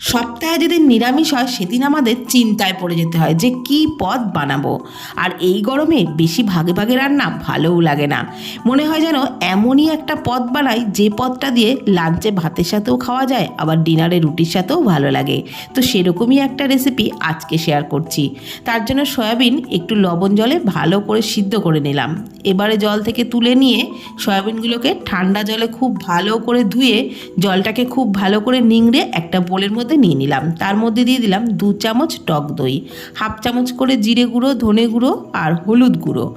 সপ্তাহে যেদিন নিরামিষ হয়, সেদিন আমাদের চিন্তায় পড়ে যেতে হয় যে কি পদ বানাবো। আর এই গরমে বেশি ভাগে ভাগে রান্না ভালোও লাগে না। মনে হয় যেন এমনই একটা পদ বানাই, যে পদটা দিয়ে লাঞ্চে ভাতের সাথেও খাওয়া যায়, আবার ডিনারে রুটির সাথেও ভালো লাগে। তো সেরকমই একটা রেসিপি আজকে শেয়ার করছি। তার জন্য সয়াবিন একটু লবণ জলে ভালো করে সিদ্ধ করে নিলাম। এবারে জল থেকে তুলে নিয়ে সয়াবিনগুলোকে ঠান্ডা জলে খুব ভালো করে ধুয়ে, জলটাকে খুব ভালো করে নিংড়ে একটা বোলের মধ্যে নিয়ে নিলাম। তার মধ্যে দিয়ে দিলাম দু চামচ টক দই, হাফ চামচ করে জিরে গুঁড়ো, ধনে গুঁড়ো আর হলুদ গুঁড়ো।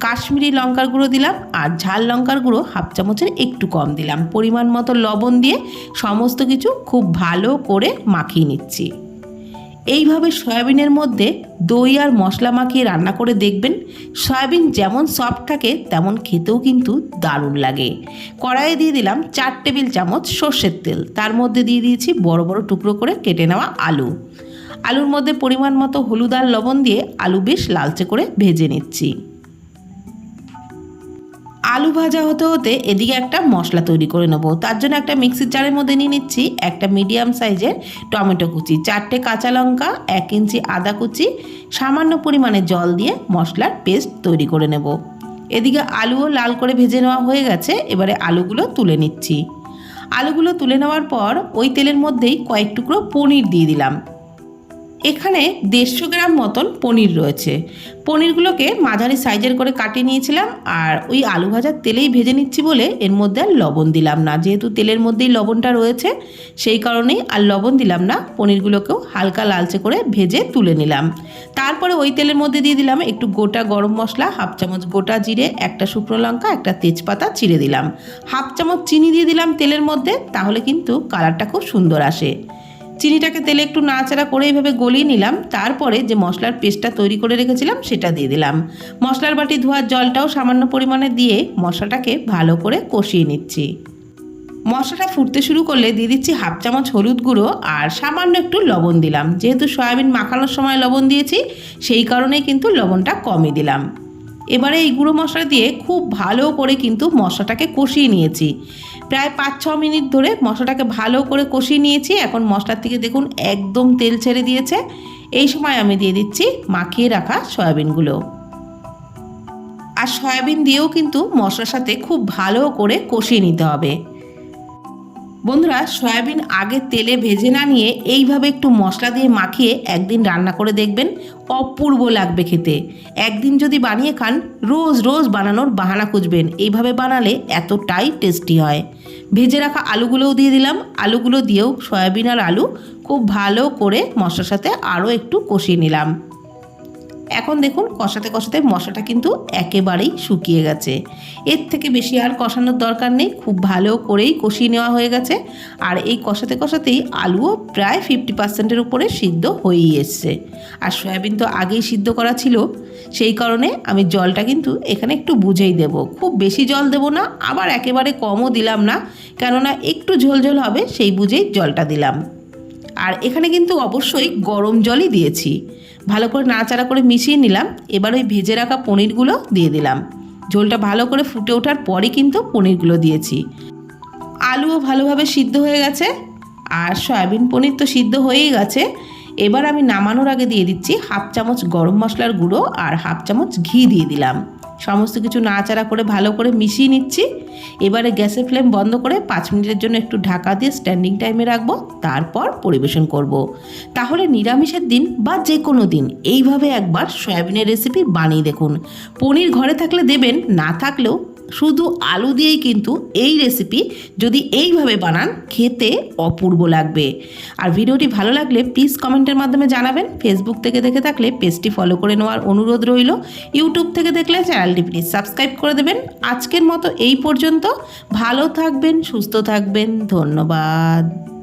কাশ্মীরি লঙ্কার গুঁড়ো দিলাম আর ঝাল লঙ্কার গুঁড়ো হাফ চামচের একটু কম দিলাম। পরিমাণ মতো লবণ দিয়ে সমস্ত কিছু খুব ভালো করে মাখিয়ে নিচ্ছি। এইভাবে সয়াবিনের মধ্যে দই আর মশলা মাখিয়ে রান্না করে দেখবেন সয়াবিন যেমন সফট থাকে, তেমন খেতেও কিন্তু দারুণ লাগে। কড়াইয়ে দিয়ে দিলাম চার টেবিল চামচ সর্ষের তেল। তার মধ্যে দিয়ে দিয়েছি বড় বড় টুকরো করে কেটে নেওয়া আলু। আলুর মধ্যে পরিমাণ মতো হলুদ আর লবণ দিয়ে আলু বেশ লালচে করে ভেজে নিচ্ছি। আলু ভাজা হতে হতে এদিকে একটা মশলা তৈরি করে নেব। তার জন্য একটা মিক্সির জারের মধ্যে নিয়ে নিচ্ছি একটা মিডিয়াম সাইজের টমেটো কুচি, চারটে কাঁচা লঙ্কা, এক ইঞ্চি আদা কুচি, সামান্য পরিমাণে জল দিয়ে মশলার পেস্ট তৈরি করে নেব। এদিকে আলুও লাল করে ভেজে নেওয়া হয়ে গেছে, এবারে আলুগুলো তুলে নিচ্ছি। আলুগুলো তুলে নেওয়ার পর ওই তেলের মধ্যেই কয়েক টুকরো পনির দিয়ে দিলাম। এখানে দেড়শো গ্রাম মতন পনির রয়েছে। পনিরগুলোকে মাঝারি সাইজের করে কাটিয়ে নিয়েছিলাম আর ওই আলু ভাজার তেলেই ভেজে নিচ্ছি বলে এর মধ্যে আর লবণ দিলাম না। যেহেতু তেলের মধ্যেই লবণটা রয়েছে, সেই কারণেই আর লবণ দিলাম না। পনিরগুলোকেও হালকা লালচে করে ভেজে তুলে নিলাম। তারপরে ওই তেলের মধ্যে দিয়ে দিলাম একটু গোটা গরম মশলা, হাফ চামচ গোটা জিরে, একটা শুকনো লঙ্কা, একটা তেজপাতা চিড়ে দিলাম। হাফ চামচ চিনি দিয়ে দিলাম তেলের মধ্যে, তাহলে কিন্তু কালারটা খুব সুন্দর আসে। চিনিটাকে তেলে একটু নাড়াচাড়া করে এইভাবে গলিয়ে নিলাম। তারপরে যে মশলার পেস্টটা তৈরি করে রেখেছিলাম, সেটা দিয়ে দিলাম। মশলার বাটি ধোয়ার জলটাও সামান্য পরিমাণে দিয়ে মশলাটাকে ভালো করে কষিয়ে নিচ্ছি। মশলাটা ফুটতে শুরু করলে দিয়ে দিচ্ছি হাফ চামচ হলুদ গুঁড়ো আর সামান্য একটু লবণ দিলাম। যেহেতু সয়াবিন মাখানোর সময় লবণ দিয়েছি, সেই কারণেই কিন্তু লবণটা কমই দিলাম। এবারে এই গুঁড়ো মশলা দিয়ে খুব ভালো করে কিন্তু মশলাটাকে কষিয়ে নিয়েছি। প্রায় পাঁচ ছ মিনিট ধরে মশলাটাকে ভালো করে কষিয়ে নিয়েছি। এখন মশলার থেকে দেখুন একদম তেল ছেড়ে দিয়েছে। এই সময় আমি দিয়ে দিচ্ছি মাখিয়ে রাখা সয়াবিনগুলো। আর সয়াবিন দিয়েও কিন্তু মশলার সাথে খুব ভালো করে কষিয়ে নিতে হবে। বন্ধুরা, সয়াবিন আগে তেলে ভেজে না নিয়ে এইভাবে একটু মশলা দিয়ে মাখিয়ে একদিন রান্না করে দেখবেন, অপূর্ব লাগবে খেতে। একদিন যদি বানিয়ে খান, রোজ রোজ বানানোর বাহানা খুঁজবেন। এইভাবে বানালে এতটাই টেস্টি হয়। ভেজে রাখা আলুগুলোও দিয়ে দিলাম। আলুগুলো দিয়েও সয়াবিন আর আলু খুব ভালো করে মশলার সাথে আরও একটু কষিয়ে নিলাম। এখন দেখুন কষাতে কষাতে মশলাটা কিন্তু একেবারেই শুকিয়ে গেছে। এর থেকে বেশি আর কষানোর দরকার নেই, খুব ভালো করেই কষিয়ে নেওয়া হয়ে গেছে। আর এই কষাতে কষাতেই আলুও প্রায় ফিফটি পার্সেন্টের উপরে সিদ্ধ হয়েই এসছে। আর সয়াবিন তো আগেই সিদ্ধ করা ছিল, সেই কারণে আমি জলটা কিন্তু এখানে একটু বুঝেই দেব। খুব বেশি জল দেব না, আবার একেবারে কমও দিলাম না, কেননা একটু ঝোলঝোল হবে, সেই বুঝেই জলটা দিলাম। আর এখানে কিন্তু অবশ্যই গরম জলই দিয়েছি। ভালো করে নাড়াচাড়া করে মিশিয়ে নিলাম। এবার ওই ভেজে রাখা পনিরগুলো দিয়ে দিলাম। ঝোলটা ভালো করে ফুটে ওঠার পরই কিন্তু পনিরগুলো দিয়েছি। আলুও ভালোভাবে সিদ্ধ হয়ে গেছে। আর সয়াবিন পনির তো সিদ্ধ হয়েই গেছে। এবার আমি নামানোর আগে দিয়ে দিচ্ছি হাফ চামচ গরম মশলার গুঁড়ো আর হাফ চামচ ঘি দিয়ে দিলাম। সমস্ত কিছু নাড়াচাড়া করে ভালো করে মিশিয়ে নিচ্ছি এবারে গ্যাসের ফ্লেম বন্ধ করে পাঁচ মিনিটের জন্য একটু ঢাকা দিয়ে স্ট্যান্ডিং টাইমে রাখব, তারপর পরিবেশন করব। তাহলে নিরামিষের দিন বা যে কোনো দিন, এইভাবে একবার সয়াবিনের রেসিপি বানিয়ে দেখুন পনির ঘরে থাকলে দেবেন, না থাকলেও শুধু আলু দিয়েই কিন্তু এই রেসিপি যদি এইভাবে বানান, খেতে অপূর্ব লাগবে। আর ভিডিওটি ভালো লাগলে প্লিজ কমেন্টের মাধ্যমে জানাবেন। ফেসবুক থেকে দেখে থাকলে পেজটি ফলো করে নেওয়ার অনুরোধ রইল। ইউটিউব থেকে দেখলে চ্যানেলটি প্লিজ সাবস্ক্রাইব করে দেবেন। আজকের মতো এই পর্যন্ত। ভালো থাকবেন, সুস্থ থাকবেন। ধন্যবাদ।